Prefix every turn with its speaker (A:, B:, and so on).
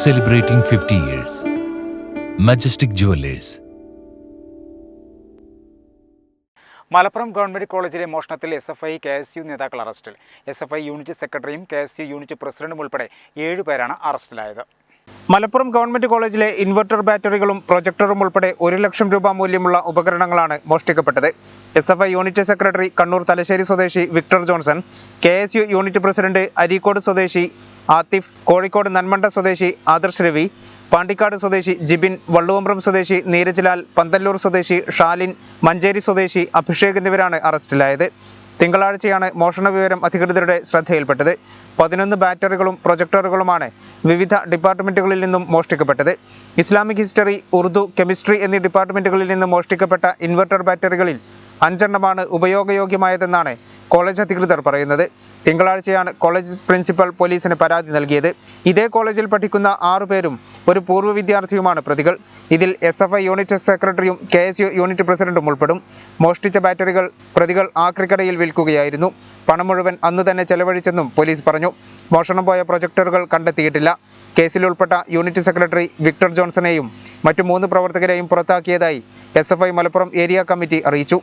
A: celebrating 50 years. Majestic Jewelers.
B: Malappuram government കോളേജിലെ മോഷണത്തിൽ S F I K S U നേതാക്കൾ അറസ്റ്റിൽ S F I unit സെക്രട്ടറിയും K S U unit പ്രസിഡന്റും ഉൾപ്പെടെ ഏഴുപേരാണ് അറസ്റ്റിലായത്
C: മലപ്പുറം ഗവൺമെന്റ് കോളേജിലെ ഇൻവെർട്ടർ ബാറ്ററികളും പ്രൊജക്ടറും ഉൾപ്പെടെ ഒരു ലക്ഷം രൂപ മൂല്യമുള്ള ഉപകരണങ്ങളാണ് മോഷ്ടിക്കപ്പെട്ടത്. S F I unit secretary Kannur Thalassery സ്വദേശി Victor Johnson K S U unit president Areekode സ്വദേശി ആത്തിഫ് കോഴിക്കോട് നന്മണ്ട സ്വദേശി ആദർശ് രവി പാണ്ടിക്കാട് സ്വദേശി ജിബിൻ വള്ളുവമ്പ്രം സ്വദേശി നീരജ്ലാൽ പന്തല്ലൂർ സ്വദേശി ഷാലിൻ മഞ്ചേരി സ്വദേശി അഭിഷേക് എന്നിവരാണ് അറസ്റ്റിലായത്. തിങ്കളാഴ്ചയാണ് മോഷണ വിവരം അധികൃതരുടെ ശ്രദ്ധയിൽപ്പെട്ടത്. പതിനൊന്ന് ബാറ്ററികളും പ്രൊജക്ടറുകളുമാണ് വിവിധ ഡിപ്പാർട്ട്മെന്റുകളിൽ നിന്നും മോഷ്ടിക്കപ്പെട്ടത്. ഇസ്ലാമിക് ഹിസ്റ്ററി ഉറുദു കെമിസ്ട്രി എന്നീ ഡിപ്പാർട്ട്മെന്റുകളിൽ നിന്നും മോഷ്ടിക്കപ്പെട്ട ഇൻവെർട്ടർ ബാറ്ററികളിൽ അഞ്ചെണ്ണമാണ് ഉപയോഗയോഗ്യമായതെന്നാണ് കോളേജ് അധികൃതർ പറയുന്നത്. തിങ്കളാഴ്ചയാണ് കോളേജ് പ്രിൻസിപ്പൽ പോലീസിന് പരാതി നൽകിയത്. ഇതേ കോളേജിൽ പഠിക്കുന്ന ആറു പേരും ഒരു പൂർവ വിദ്യാർത്ഥിയുമാണ് പ്രതികൾ. ഇതിൽ എസ് എഫ് ഐ യൂണിറ്റ് സെക്രട്ടറിയും കെ എസ് യു യൂണിറ്റ് പ്രസിഡന്റും ഉൾപ്പെടും. മോഷ്ടിച്ച ബാറ്ററികൾ പ്രതികൾ ആക്രിക്കടയിൽ വിൽക്കുകയായിരുന്നു. പണം മുഴുവൻ അന്നു തന്നെ ചെലവഴിച്ചെന്നും പോലീസ് പറഞ്ഞു. മോഷണം പോയ പ്രൊജക്ടറുകൾ കണ്ടെത്തിയിട്ടില്ല. കേസിൽ ഉൾപ്പെട്ട യൂണിറ്റ് സെക്രട്ടറി വിക്ടർ ജോൺസണെയും മറ്റു മൂന്ന് പ്രവർത്തകരെയും പുറത്താക്കിയതായി എസ് മലപ്പുറം ഏരിയ കമ്മിറ്റി അറിയിച്ചു.